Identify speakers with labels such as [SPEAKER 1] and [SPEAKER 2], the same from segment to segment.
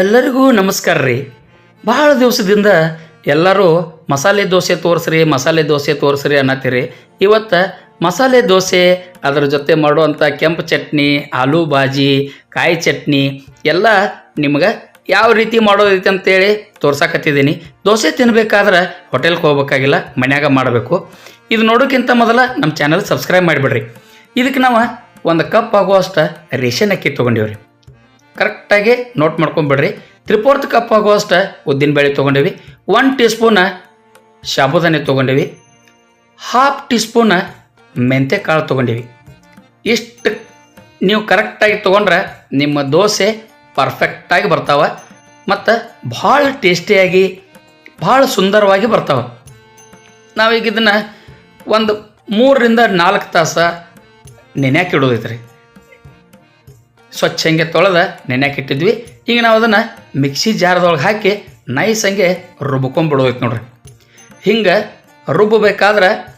[SPEAKER 1] ಎಲ್ಲರಿಗೂ ನಮಸ್ಕಾರ ರೀ. ಭಾಳ ದಿವಸದಿಂದ ಎಲ್ಲರೂ ಮಸಾಲೆ ದೋಸೆ ತೋರಿಸ್ರಿ, ಮಸಾಲೆ ದೋಸೆ ತೋರಿಸ್ರಿ ಅನ್ನತ್ತೀರಿ. ಇವತ್ತು ಮಸಾಲೆ ದೋಸೆ, ಅದರ ಜೊತೆ ಮಾಡುವಂಥ ಕೆಂಪು ಚಟ್ನಿ, ಆಲೂ ಬಾಜಿ, ಕಾಯಿ ಚಟ್ನಿ, ಎಲ್ಲ ನಿಮ್ಗೆ ಯಾವ ರೀತಿ ಮಾಡೋದೈತೆ ಅಂತೇಳಿ ತೋರ್ಸಕತ್ತಿದ್ದೀನಿ. ದೋಸೆ ತಿನ್ನಬೇಕಾದ್ರೆ ಹೋಟೆಲ್ಗೆ ಹೋಗ್ಬೇಕಾಗಿಲ್ಲ, ಮನ್ಯಾಗ ಮಾಡಬೇಕು. ಇದು ನೋಡೋಕ್ಕಿಂತ ಮೊದಲ ನಮ್ಮ ಚಾನಲ್ ಸಬ್ಸ್ಕ್ರೈಬ್ ಮಾಡಿಬಿಡ್ರಿ. ಇದಕ್ಕೆ ನಾವು ಒಂದು ಕಪ್ ಆಗುವಷ್ಟು ರೇಷನ್ ಅಕ್ಕಿ ತೊಗೊಂಡಿವ್ರಿ. ಕರೆಕ್ಟಾಗಿ ನೋಟ್ ಮಾಡ್ಕೊಂಬಿಡ್ರಿ. ತ್ರಿಪೋರ್ತ್ ಕಪ್ ಆಗುವಷ್ಟು ಉದ್ದಿನಬೇಳೆ ತೊಗೊಂಡಿವಿ. ಒನ್ ಟೀ ಸ್ಪೂನ ಸಾಬುದಾನೆ ತೊಗೊಂಡಿವಿ. ಹಾಫ್ ಟೀ ಸ್ಪೂನ ಮೆಂತ್ಯ ಕಾಳು ತೊಗೊಂಡಿವಿ. ಇಷ್ಟು ನೀವು ಕರೆಕ್ಟಾಗಿ ತೊಗೊಂಡ್ರೆ ನಿಮ್ಮ ದೋಸೆ ಪರ್ಫೆಕ್ಟಾಗಿ ಬರ್ತಾವೆ. ಮತ್ತು ಭಾಳ ಟೇಸ್ಟಿಯಾಗಿ, ಭಾಳ ಸುಂದರವಾಗಿ ಬರ್ತಾವೆ. ನಾವೀಗ ಇದನ್ನು ಒಂದು ಮೂರರಿಂದ ನಾಲ್ಕು ತಾಸ ನೆನ್ಯಾಕೆ ಇಡೋದೈತೆ ರೀ ಸ್ವಚ್ಛ ಹಂಗೆ ತೊಳೆದ ನೆನೆಯಾಕಿಟ್ಟಿದ್ವಿ ಈಗ ನಾವು ಅದನ್ನು ಮಿಕ್ಸಿ ಜಾರದೊಳಗೆ ಹಾಕಿ ನೈಸ್ ಹಂಗೆ ರುಬ್ಕೊಂಡ್ಬಿಡೋದೈತೆ ನೋಡ್ರಿ. ಹಿಂಗೆ ರುಬ್ಬಬೇಕಾದ್ರೆ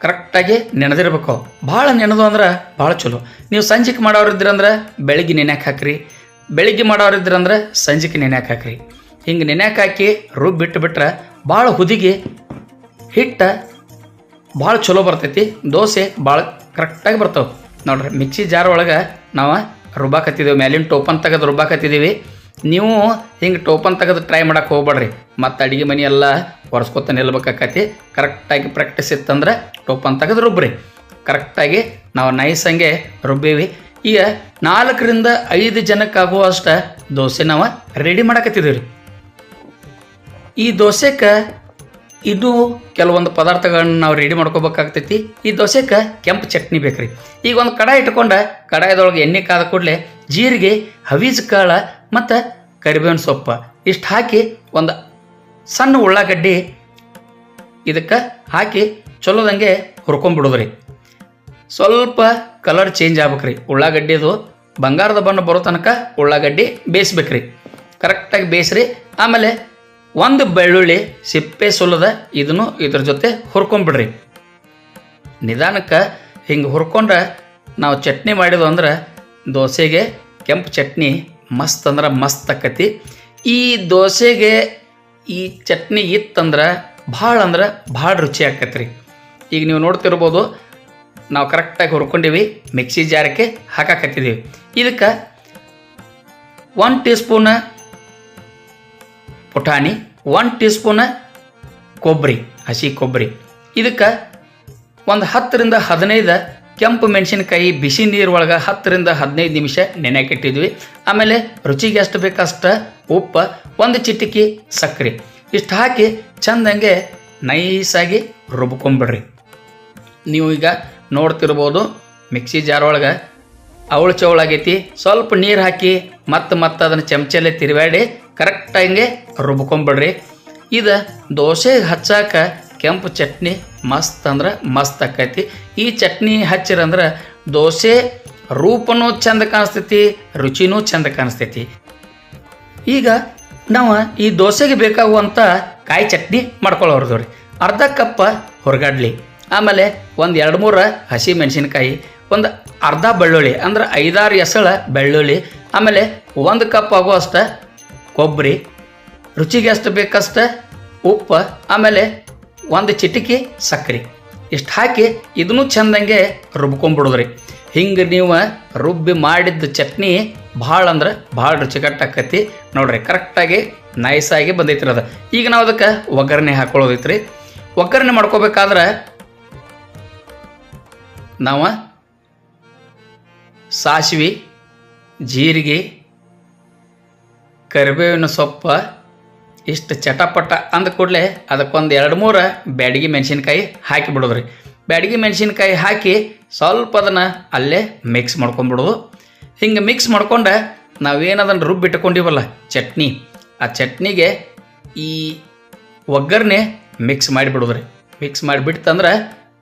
[SPEAKER 1] ಕರೆಕ್ಟಾಗಿ ನೆನೆದಿರ್ಬೇಕು. ಭಾಳ ನೆನೆದು ಅಂದ್ರೆ ಭಾಳ ಚಲೋ. ನೀವು ಸಂಜೆಗೆ ಮಾಡೋರಿದ್ರಂದ್ರೆ ಬೆಳಿಗ್ಗೆ ನೆನ್ಯಾಕೆ ಹಾಕ್ರಿ. ಬೆಳಿಗ್ಗೆ ಮಾಡೋರಿದ್ರಂದ್ರೆ ಸಂಜೆಗೆ ನೆನ್ಯಾಕೆ ಹಾಕ್ರಿ. ಹಿಂಗೆ ನೆನ್ಯಾಕ ಹಾಕಿ ರುಬ್ಬಿಟ್ಟು ಬಿಟ್ರೆ ಭಾಳ ಹುದಿಗೆ ಹಿಟ್ಟು ಭಾಳ ಚಲೋ ಬರ್ತೈತಿ. ದೋಸೆ ಭಾಳ ಕರೆಕ್ಟಾಗಿ ಬರ್ತಾವೆ. ನೋಡ್ರಿ, ಮಿಕ್ಸಿ ಜಾರ್ ಒಳಗೆ ನಾವು ರುಬ್ಬಾಕತ್ತಿದ್ದೇವೆ ಮೇಲಿನ ಟೋಪನ್ ತೆಗೆದು ರುಬ್ಬಾಕತ್ತಿದ್ದೀವಿ ನೀವು ಹಿಂಗೆ ಟೋಪನ್ ತೆಗೆದು ಟ್ರೈ ಮಾಡೋಕೆ ಹೋಗ್ಬೇಡ್ರಿ ಮತ್ತು ಅಡುಗೆ ಮನೆ ಎಲ್ಲ ಒರೆಸ್ಕೊತ ನಿಲ್ಬೇಕಾಕತಿ. ಕರೆಕ್ಟಾಗಿ ಪ್ರಾಕ್ಟೀಸ್ ಇತ್ತಂದ್ರೆ ಟೋಪನ್ ತೆಗೆದು ರುಬ್ಬ್ರಿ. ಕರೆಕ್ಟಾಗಿ ನಾವು ನೈಸ್ ಹಂಗೆ ರುಬ್ಬೀವಿ. ಈಗ ನಾಲ್ಕರಿಂದ ಐದು ಜನಕ್ಕಾಗುವಷ್ಟು ದೋಸೆ ನಾವು ರೆಡಿ ಮಾಡಕತ್ತಿದ್ದೀವಿ ರೀ ಈ ದೋಸೆಗೆ ಇದು ಕೆಲವೊಂದು ಪದಾರ್ಥಗಳನ್ನ ನಾವು ರೆಡಿ ಮಾಡ್ಕೋಬೇಕಾಗ್ತೈತಿ. ಈ ದೋಸೆಗೆ ಕೆಂಪು ಚಟ್ನಿ ಬೇಕ್ರಿ. ಈಗ ಒಂದು ಕಡಾಯಿ ಇಟ್ಕೊಂಡ ಕಡಾಯದೊಳಗೆ ಎಣ್ಣೆ ಕಾದ ಕೂಡಲೇ ಜೀರಿಗೆ ಹವೀಜ್ ಕಾಳ ಮತ್ತು ಕರಿಬೇವಿನ ಸೊಪ್ಪು. ಇಷ್ಟು ಹಾಕಿ ಒಂದು ಸಣ್ಣ ಉಳ್ಳಾಗಡ್ಡಿ ಇದಕ್ಕೆ ಹಾಕಿ ಚಲೋದಂಗೆ ಹುರ್ಕೊಂಬಿಡೋದ್ರಿ. ಸ್ವಲ್ಪ ಕಲರ್ ಚೇಂಜ್ ಆಗ್ಬೇಕ್ರಿ. ಉಳ್ಳಾಗಡ್ಡಿದು ಬಂಗಾರದ ಬಣ್ಣ ಬರೋ ತನಕ ಉಳ್ಳಾಗಡ್ಡಿ ಬೇಯಿಸ್ಬೇಕ್ರಿ. ಕರೆಕ್ಟಾಗಿ ಬೇಯಿಸ್ರಿ. ಆಮೇಲೆ ಒಂದು ಬೆಳ್ಳುಳ್ಳಿ ಸಿಪ್ಪೆ ಸುಲದ ಇದನ್ನು ಇದ್ರ ಜೊತೆ ಹುರ್ಕೊಂಬಿಡ್ರಿ. ನಿಧಾನಕ್ಕೆ ಹಿಂಗೆ ಹುರ್ಕೊಂಡ್ರೆ ನಾವು ಚಟ್ನಿ ಮಾಡಿದ್ವು ಅಂದ್ರೆ ದೋಸೆಗೆ ಕೆಂಪು ಚಟ್ನಿ ಮಸ್ತ್ ಅಂದ್ರೆ ಮಸ್ತ್ ಆಕತಿ. ಈ ದೋಸೆಗೆ ಈ ಚಟ್ನಿ ಇತ್ತಂದ್ರೆ ಭಾಳ ಅಂದ್ರೆ ಭಾಳ ರುಚಿ ಆಕತ್ರಿ. ಈಗ ನೀವು ನೋಡ್ತಿರ್ಬೋದು ನಾವು ಕರೆಕ್ಟಾಗಿ ಹುರ್ಕೊಂಡಿವಿ, ಮಿಕ್ಸಿ ಜಾರಕ್ಕೆ ಹಾಕಾಕತ್ತಿದ್ದೀವಿ ಇದಕ್ಕೆ ಒನ್ ಟೀ ಸ್ಪೂನ ಪುಟಾಣಿ ಒನ್ ಟೀ ಸ್ಪೂನ ಕೊಬ್ಬರಿ ಹಸಿ ಕೊಬ್ಬರಿ ಇದಕ್ಕೆ ಒಂದು ಹತ್ತರಿಂದ ಹದಿನೈದು ಕೆಂಪು ಮೆಣಸಿನಕಾಯಿ, ಬಿಸಿ ನೀರು ಒಳಗೆ ಹತ್ತರಿಂದ ಹದಿನೈದು ನಿಮಿಷ ನೆನೆಕಿಟ್ಟಿದ್ವಿ ಆಮೇಲೆ ರುಚಿಗೆ ಎಷ್ಟು ಬೇಕಷ್ಟು ಉಪ್ಪು, ಒಂದು ಚಿಟಿಕಿ ಸಕ್ಕರೆ ಇಷ್ಟು ಹಾಕಿ ಚಂದಂಗೆ ನೈಸಾಗಿ ರುಬ್ಕೊಂಬಿಡ್ರಿ. ನೀವು ಈಗ ನೋಡ್ತಿರ್ಬೋದು ಮಿಕ್ಸಿ ಜಾರ್ ಒಳಗೆ ಅವಳು ಚವಳಾಗೈತಿ ಸ್ವಲ್ಪ ನೀರು ಹಾಕಿ ಮತ್ತೆ ಮತ್ತೆ ಅದನ್ನು ಚಮಚಲ್ಲೇ ತಿರುವಾಡಿ ಕರೆಕ್ಟಾಗಿ ರುಬ್ಕೊಂಬಿಡ್ರಿ. ಇದು ದೋಸೆ ಹಚ್ಚಾಕ ಕೆಂಪು ಚಟ್ನಿ ಮಸ್ತ್ ಅಂದ್ರೆ ಮಸ್ತ್ ಆಕೈತಿ. ಈ ಚಟ್ನಿ ಹಚ್ಚಿರಂದ್ರೆ ದೋಸೆ ರೂಪನೂ ಚಂದ ಕಾಣಿಸ್ತೈತಿ, ರುಚಿನೂ ಚಂದ ಕಾಣಿಸ್ತೈತಿ. ಈಗ ನಾವು ಈ ದೋಸೆಗೆ ಬೇಕಾಗುವಂಥ ಕಾಯಿ ಚಟ್ನಿ ಮಾಡ್ಕೊಳ್ಳೋರ್ದು ರೀ ಅರ್ಧ ಕಪ್ಪ ಹೊರಗಡ್ಲಿ, ಆಮೇಲೆ ಒಂದು ಎರಡು ಮೂರು ಹಸಿ ಮೆಣಸಿನ್ಕಾಯಿ, ಒಂದು ಅರ್ಧ ಬೆಳ್ಳುಳ್ಳಿ, ಅಂದ್ರೆ ಐದಾರು ಎಸಳ ಬೆಳ್ಳುಳ್ಳಿ, ಆಮೇಲೆ ಒಂದು ಕಪ್ ಆಗುವಷ್ಟ ಕೊಬ್ಬರಿ ರುಚಿಗೆ ಎಷ್ಟು ಬೇಕಷ್ಟ ಉಪ್ಪು, ಆಮೇಲೆ ಒಂದು ಚಿಟಿಕಿ ಸಕ್ಕರೆ ಇಷ್ಟು ಹಾಕಿ ಇದನ್ನು ಚೆಂದಂಗೆ ರುಬ್ಕೊಂಬಿಡೋದ್ರಿ ಹಿಂಗೆ ನೀವು ರುಬ್ಬಿ ಮಾಡಿದ್ದ ಚಟ್ನಿ ಭಾಳ ಅಂದ್ರೆ ಭಾಳ ರುಚಿಕಟ್ಟಾಕತಿ. ನೋಡ್ರಿ, ಕರೆಕ್ಟಾಗಿ ನೈಸಾಗಿ ಬಂದೈತ್ರಿ ಅದು. ಈಗ ನಾವು ಅದಕ್ಕೆ ಒಗ್ಗರಣೆ ಹಾಕೊಳ್ಳೋದೈತ್ರಿ. ಒಗ್ಗರಣೆ ಮಾಡ್ಕೋಬೇಕಾದ್ರೆ ನಾವು ಸಾಸಿವೆ, ಜೀರಿಗೆ, ಕರಿಬೇವಿನ ಸೊಪ್ಪು, ಇಷ್ಟು ಚಟಪಟ ಅಂದ ಕೂಡಲೇ ಅದಕ್ಕೊಂದು ಎರಡು ಮೂರು ಬ್ಯಾಡಗಿ ಮೆಣಸಿನ್ಕಾಯಿ ಹಾಕಿ ಬಿಡೋದ್ರಿ. ಬ್ಯಾಡಗಿ ಮೆಣಸಿನ್ಕಾಯಿ ಹಾಕಿ ಸ್ವಲ್ಪ ಅದನ್ನು ಅಲ್ಲೇ ಮಿಕ್ಸ್ ಮಾಡ್ಕೊಂಬಿಡೋದು. ಹಿಂಗೆ ಮಿಕ್ಸ್ ಮಾಡ್ಕೊಂಡು ನಾವೇನದನ್ನು ರುಬ್ಬಿ ರುಬ್ಬಿಟ್ಕೊಂಡಿವಲ್ಲ ಚಟ್ನಿ, ಆ ಚಟ್ನಿಗೆ ಈ ಒಗ್ಗರಣೆ ಮಿಕ್ಸ್ ಮಾಡಿಬಿಡೋದ್ರಿ ಮಿಕ್ಸ್ ಮಾಡಿಬಿಡ್ತಂದ್ರೆ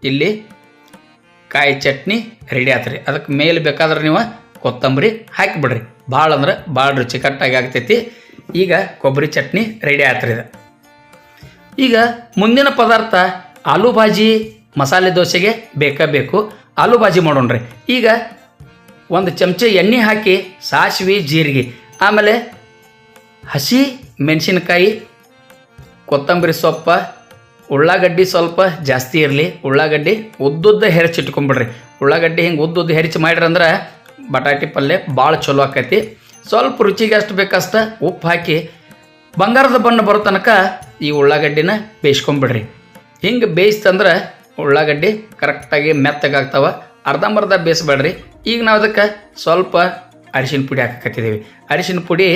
[SPEAKER 1] ಇಲ್ಲಿ ಕಾಯಿ ಚಟ್ನಿ ರೆಡಿ ಆತ್ರಿ. ಅದಕ್ಕೆ ಮೇಲೆ ಬೇಕಾದ್ರೆ ನೀವು ಕೊತ್ತಂಬರಿ ಹಾಕಿಬಿಡ್ರಿ. ಭಾಳ ಅಂದ್ರೆ ಭಾಳ ರುಚಿಕಟ್ಟಾಗಿ ಆಗ್ತೈತಿ. ಈಗ ಕೊಬ್ಬರಿ ಚಟ್ನಿ ರೆಡಿ ಆತ್ರಿ ಇದು. ಈಗ ಮುಂದಿನ ಪದಾರ್ಥ ಆಲೂ ಭಾಜಿ, ಮಸಾಲೆ ದೋಸೆಗೆ ಬೇಕಾ ಬೇಕು. ಆಲೂ ಭಾಜಿ ಮಾಡೋಣ್ರಿ ಈಗ ಒಂದು ಚಮಚ ಎಣ್ಣೆ ಹಾಕಿ ಸಾಸಿವೆ, ಜೀರಿಗೆ, ಆಮೇಲೆ ಹಸಿ ಮೆಣಸಿನಕಾಯಿ, ಕೊತ್ತಂಬರಿ ಸೊಪ್ಪ ಉಳ್ಳಾಗಡ್ಡಿ ಸ್ವಲ್ಪ ಜಾಸ್ತಿ ಇರಲಿ. ಉಳ್ಳಾಗಡ್ಡಿ ಉದ್ದುದ್ದ ಹೆರಚಿಟ್ಕೊಂಬಿಡ್ರಿ ಉಳ್ಳಾಗಡ್ಡಿ ಹಿಂಗೆ ಉದ್ದುದ್ದು ಹೆರಚಿ ಅಂದ್ರೆ ಬಟಾಟಿ ಪಲ್ಯ ಭಾಳ ಚಲೋ ಆಕೈತಿ. ಸ್ವಲ್ಪ ರುಚಿಗೆ ಅಷ್ಟು ಬೇಕಷ್ಟ ಉಪ್ಪು ಹಾಕಿ ಬಂಗಾರದ ಬಣ್ಣ ಬರೋ ತನಕ ಈ ಉಳ್ಳಾಗಡ್ಡಿನ ಬೇಯಿಸ್ಕೊಂಬಿಡ್ರಿ. ಹಿಂಗೆ ಬೇಯಿಸ್ತಂದ್ರೆ ಉಳ್ಳಾಗಡ್ಡಿ ಕರೆಕ್ಟಾಗಿ ಮೆತ್ತಗಾಗ್ತಾವೆ. ಅರ್ಧಂಬರ್ಧ ಬೇಯಿಸ್ಬೇಡ್ರಿ. ಈಗ ನಾವು ಅದಕ್ಕೆ ಸ್ವಲ್ಪ ಅರಿಶಿನ ಪುಡಿ ಹಾಕಕತ್ತಿದ್ದೀವಿ ಅರಿಶಿನ ಪುಡಿ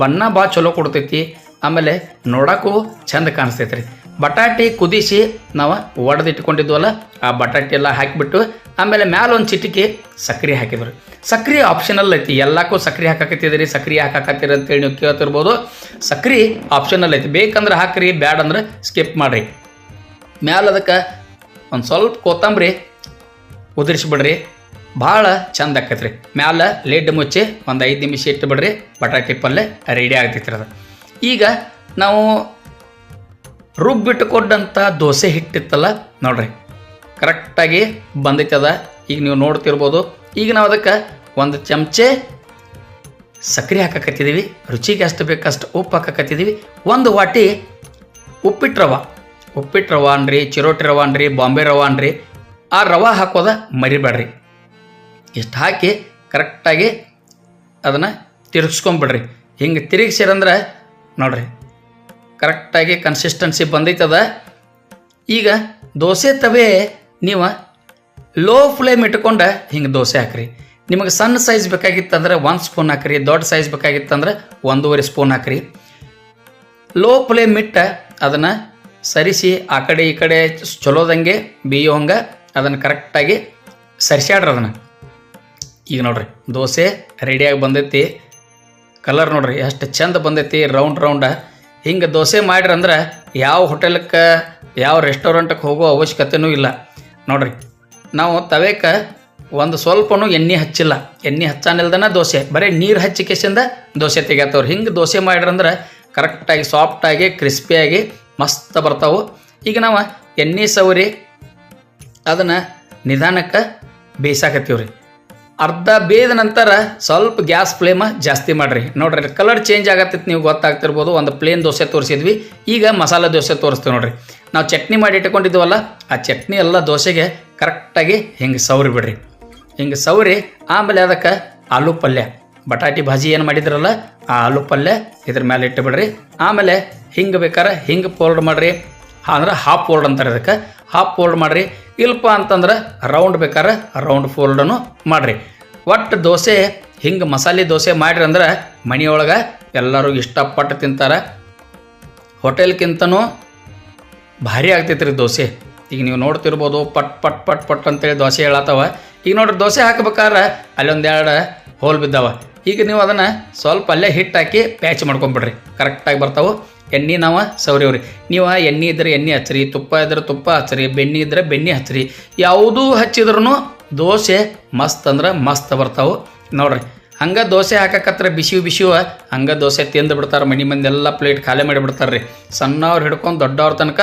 [SPEAKER 1] ಬಣ್ಣ ಭಾಳ ಚಲೋ ಕೊಡ್ತೈತಿ. ಆಮೇಲೆ ನೋಡೋಕ್ಕೂ ಚೆಂದ ಕಾಣಿಸ್ತೈತೆ ಬಟಾಟಿ ಕುದಿಸಿ ನಾವು ಒಡೆದಿಟ್ಕೊಂಡಿದ್ವಲ್ಲ, ಆ ಬಟಾಟಿ ಎಲ್ಲ ಹಾಕಿಬಿಟ್ಟು ಆಮೇಲೆ ಮ್ಯಾಲ ಒಂದು ಚಿಟಿಕೆ ಸಕ್ರೆ ಹಾಕಿದ್ರು. ಸಕ್ರೆ ಆಪ್ಷನಲ್ ಐತಿ, ಎಲ್ಲಕ್ಕೂ ಸಕ್ರೆ ಹಾಕಾಕತ್ತಿದ್ರಿ ಸಕ್ರೆ ಹಾಕಾಕತ್ತೀರಿ ಅಂತೇಳಿ ನೀವು ಕೇಳ್ತಿರ್ಬೋದು. ಸಕ್ರೆ ಆಪ್ಷನಲ್ ಐತಿ, ಬೇಕಂದ್ರೆ ಹಾಕ್ರಿ, ಬ್ಯಾಡ್ ಅಂದ್ರೆ ಸ್ಕಿಪ್ ಮಾಡಿರಿ. ಮ್ಯಾಲ ಅದಕ್ಕೆ ಒಂದು ಸ್ವಲ್ಪ ಕೊತ್ತಂಬರಿ ಉದುರಿಸ್ಬಿಡ್ರಿ, ಭಾಳ ಚಂದ ಆಕೈತ್ರಿ. ಮ್ಯಾಲ ಲೆಡ್ ಮುಚ್ಚಿ ಒಂದು ಐದು ನಿಮಿಷ ಇಟ್ಟು ಬಿಡ್ರಿ ಬಟಾಟಿ ಪಲ್ಯ ರೆಡಿ ಆಗ್ತೈತ್ರಿ ಅದು. ಈಗ ನಾವು ರುಬ್ಬಿಟ್ಟುಕೊಂಡಂಥ ದೋಸೆ ಹಿಟ್ಟಿತ್ತಲ್ಲ ನೋಡ್ರಿ. ಕರೆಕ್ಟಾಗಿ ಬಂದೈತದ. ಈಗ ನೀವು ನೋಡ್ತಿರ್ಬೋದು. ಈಗ ನಾವು ಅದಕ್ಕೆ ಒಂದು ಚಮಚೆ ಸಕ್ಕರೆ ಹಾಕಕತ್ತಿದ್ದೀವಿ ರುಚಿಗೆ ಅಷ್ಟು ಬೇಕಷ್ಟು ಉಪ್ಪು ಹಾಕಕತ್ತಿದ್ದೀವಿ ಒಂದು ವಾಟಿ ಉಪ್ಪಿಟ್ಟು ರವ. ಉಪ್ಪಿಟ್ಟು ರವ ಅನ್ರಿ, ಚಿರೋಟಿ ರವ ಅನ್ರಿ, ಬಾಂಬೆ ರವ ಅನ್ರಿ. ಆ ರವ ಹಾಕೋದ ಮರಿಬೇಡ್ರಿ. ಇಷ್ಟು ಹಾಕಿ ಕರೆಕ್ಟಾಗಿ ಅದನ್ನು ತಿರುಗಿಸ್ಕೊಂಬಿಡ್ರಿ. ಹಿಂಗೆ ತಿರುಗಿಸಿರಂದ್ರೆ ನೋಡ್ರಿ. ಕರೆಕ್ಟಾಗಿ ಕನ್ಸಿಸ್ಟೆನ್ಸಿ ಬಂದೈತದ. ಈಗ ದೋಸೆ ತವೆ ನೀವು ಲೋ ಫ್ಲೇಮ್ ಇಟ್ಕೊಂಡು ಹಿಂಗೆ ದೋಸೆ ಹಾಕ್ರಿ. ನಿಮಗೆ ಸಣ್ಣ ಸೈಜ್ ಬೇಕಾಗಿತ್ತಂದ್ರೆ ಒಂದು ಸ್ಪೂನ್ ಹಾಕ್ರಿ, ದೊಡ್ಡ ಸೈಜ್ ಬೇಕಾಗಿತ್ತಂದ್ರೆ ಒಂದೂವರೆ ಸ್ಪೂನ್ ಹಾಕ್ರಿ. ಲೋ ಫ್ಲೇಮ್ ಇಟ್ಟು ಅದನ್ನು ಸರಿಸಿ ಆ ಕಡೆ ಈ ಕಡೆ ಚಲೋದಂಗೆ ಬೇಯೋ ಹಂಗೆ ಅದನ್ನು ಕರೆಕ್ಟಾಗಿ ಸರಿಸ್ಯಾಡ್ರಿ ಅದನ್ನು. ಈಗ ನೋಡ್ರಿ, ದೋಸೆ ರೆಡಿಯಾಗಿ ಬಂದೈತಿ. ಕಲರ್ ನೋಡ್ರಿ, ಎಷ್ಟು ಚಂದ ಬಂದೈತಿ ರೌಂಡ್ ರೌಂಡ ಹಿಂಗೆ ದೋಸೆ ಮಾಡ್ರಿ ಅಂದ್ರೆ ಯಾವ ಹೋಟೆಲ್ಕ್ಕೆ ಯಾವ ರೆಸ್ಟೋರೆಂಟ್ಗೆ ಹೋಗೋ ಅವಶ್ಯಕತೆನೂ ಇಲ್ಲ. ನೋಡ್ರಿ, ನಾವು ತವೇಕ ಒಂದು ಸ್ವಲ್ಪನೂ ಎಣ್ಣೆ ಹಚ್ಚಿಲ್ಲ. ಎಣ್ಣೆ ಹಚ್ಚಾನಿಲ್ದನ ದೋಸೆ, ಬರೀ ನೀರು ಹಚ್ಚಿ ಕೆಸಿಂದ ದೋಸೆ ತೆಗಿಯತ್ತವ್ರು ಹಿಂಗೆ ದೋಸೆ ಮಾಡ್ರಂದ್ರೆ ಕರೆಕ್ಟಾಗಿ, ಸಾಫ್ಟಾಗಿ, ಕ್ರಿಸ್ಪಿಯಾಗಿ ಮಸ್ತ್ ಬರ್ತಾವೆ. ಈಗ ನಾವು ಎಣ್ಣೆ ಸವರಿ ಅದನ್ನು ನಿಧಾನಕ್ಕೆ ಬೇಯಿಸಾಕತ್ತೀವ್ರಿ ಅರ್ಧ ಬೇಯ್ದ ನಂತರ ಸ್ವಲ್ಪ ಗ್ಯಾಸ್ ಫ್ಲೇಮ ಜಾಸ್ತಿ ಮಾಡಿರಿ. ನೋಡ್ರಿ ಕಲರ್ ಚೇಂಜ್ ಆಗತ್ತಿತ್ತು ನೀವು ಗೊತ್ತಾಗ್ತಿರ್ಬೋದು. ಒಂದು ಪ್ಲೇನ್ ದೋಸೆ ತೋರಿಸಿದ್ವಿ. ಈಗ ಮಸಾಲೆ ದೋಸೆ ತೋರಿಸ್ತೀವಿ ನೋಡ್ರಿ. ನಾವು ಚಟ್ನಿ ಮಾಡಿ ಇಟ್ಕೊಂಡಿದ್ವಲ್ಲ ಆ ಚಟ್ನಿ ಎಲ್ಲ ದೋಸೆಗೆ ಕರೆಕ್ಟಾಗಿ ಹಿಂಗೆ ಸೌರಿ ಬಿಡ್ರಿ. ಹಿಂಗೆ ಸೌರಿ ಆಮೇಲೆ ಅದಕ್ಕೆ ಆಲೂ ಪಲ್ಯ. ಬಟಾಟಿ ಭಾಜಿ ಏನು ಮಾಡಿದ್ರಲ್ಲ, ಆ ಆಲೂ ಪಲ್ಯ ಇದ್ರ ಮೇಲೆ ಇಟ್ಟು ಬಿಡ್ರಿ. ಆಮೇಲೆ ಹಿಂಗೆ ಬೇಕಾರೆ ಹಿಂಗೆ ಫೋಲ್ಡ್ ಮಾಡಿರಿ. ಅಂದ್ರೆ ಹಾಫ್ ಫೋಲ್ಡ್ ಅಂತಾರೆ ಅದಕ್ಕೆ. ಹಾಫ್ ಫೋಲ್ಡ್ ಮಾಡಿರಿ. ಇಲ್ಪ ಅಂತಂದ್ರೆ ರೌಂಡ್ ಬೇಕಾದ್ರೆ ರೌಂಡ್ ಫೋಲ್ಡನ್ನು ಮಾಡಿರಿ. ಒಟ್ಟು ದೋಸೆ, ಹಿಂಗೆ ಮಸಾಲೆ ದೋಸೆ ಮಾಡಿರಿ ಅಂದ್ರೆ ಮನೆಯೊಳಗೆ ಎಲ್ಲರೂ ಇಷ್ಟಪಟ್ಟು ತಿಂತಾರೆ. ಹೋಟೆಲ್ಗಿಂತನೂ ಭಾರಿ ಆಗ್ತೈತೆ ರೀ ದೋಸೆ. ಈಗ ನೀವು ನೋಡ್ತಿರ್ಬೋದು, ಪಟ್ ಪಟ್ ಪಟ್ ಪಟ್ ಅಂತೇಳಿ ದೋಸೆ ಹೇಳತ್ತವ ಈಗ ನೋಡ್ರಿ ದೋಸೆ ಹಾಕ್ಬೇಕಾದ್ರೆ ಅಲ್ಲೊಂದೆರಡು ಹೋಲ್ ಬಿದ್ದಾವ. ಈಗ ನೀವು ಅದನ್ನು ಸ್ವಲ್ಪ ಅಲ್ಲೇ ಹಿಟ್ಟು ಹಾಕಿ ಪ್ಯಾಚ್ ಮಾಡ್ಕೊಂಬಿಡ್ರಿ. ಕರೆಕ್ಟಾಗಿ ಬರ್ತಾವೆ. ಎಣ್ಣೆ ನಾವು ಸೌರಿವ್ರಿ ನೀವು ಎಣ್ಣೆ ಇದ್ರೆ ಎಣ್ಣೆ ಹಚ್ಚಿರಿ ತುಪ್ಪ ಇದ್ರೆ ತುಪ್ಪ ಹಚ್ಚಿರಿ ಬೆಣ್ಣೆ ಇದ್ರೆ ಬೆಣ್ಣೆ ಹಚ್ಚಿರಿ ಯಾವುದೂ ಹಚ್ಚಿದ್ರೂ ದೋಸೆ ಮಸ್ತ್ ಅಂದ್ರೆ ಮಸ್ತ್ ಬರ್ತಾವೆ. ನೋಡ್ರಿ, ಹಂಗೆ ದೋಸೆ ಹಾಕಕತ್ರ ಬಿಸಿವು ಬಿಸಿವ ಹಂಗೆ ದೋಸೆ ತಿಂದು ಬಿಡ್ತಾರೆ ಮನೆ ಮಂದಿ ಪ್ಲೇಟ್ ಖಾಲಿ ಮಾಡಿಬಿಡ್ತಾರೆ ರೀ ಸಣ್ಣವ್ರು ಹಿಡ್ಕೊಂಡು ದೊಡ್ಡವ್ರ ತನಕ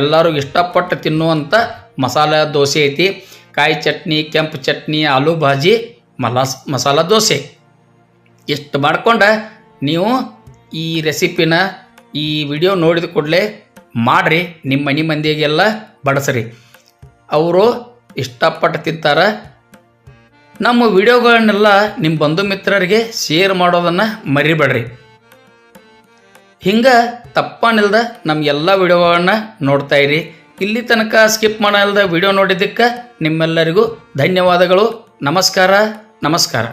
[SPEAKER 1] ಎಲ್ಲರೂ ಇಷ್ಟಪಟ್ಟು ತಿನ್ನುವಂಥ ಮಸಾಲ ದೋಸೆ ಐತಿ. ಕಾಯಿ ಚಟ್ನಿ, ಕೆಂಪು ಚಟ್ನಿ, ಆಲೂ ಭಾಜಿ, ಮಲಾಸ್, ಮಸಾಲ ದೋಸೆ. ಇಷ್ಟು ಮಾಡ್ಕೊಂಡು ನೀವು ಈ ರೆಸಿಪಿನ ಈ ವಿಡಿಯೋ ನೋಡಿದ ಕೂಡಲೇ ಮಾಡಿರಿ, ನಿಮ್ಮ ಮನೆ ಮಂದಿಗೆಲ್ಲ ಬಡಿಸ್ರಿ. ಅವರು ಇಷ್ಟಪಟ್ಟು ತಿಂತಾರೆ. ನಮ್ಮ ವಿಡಿಯೋಗಳನ್ನೆಲ್ಲ ನಿಮ್ಮ ಬಂಧು ಮಿತ್ರರಿಗೆ ಶೇರ್ ಮಾಡೋದನ್ನು ಮರಿಬೇಡ್ರಿ. ಹಿಂಗೆ ತಪ್ಪನಿಲ್ದ ನಮ್ಮ ಎಲ್ಲ ವಿಡಿಯೋಗಳನ್ನು ನೋಡ್ತಾ ಇರಿ. ಇಲ್ಲಿ ತನಕ ಸ್ಕಿಪ್ ಮಾಡಲ್ದ ವಿಡಿಯೋ ನೋಡಿದ್ದಕ್ಕೆ ನಿಮ್ಮೆಲ್ಲರಿಗೂ ಧನ್ಯವಾದಗಳು. ನಮಸ್ಕಾರ ನಮಸ್ಕಾರ.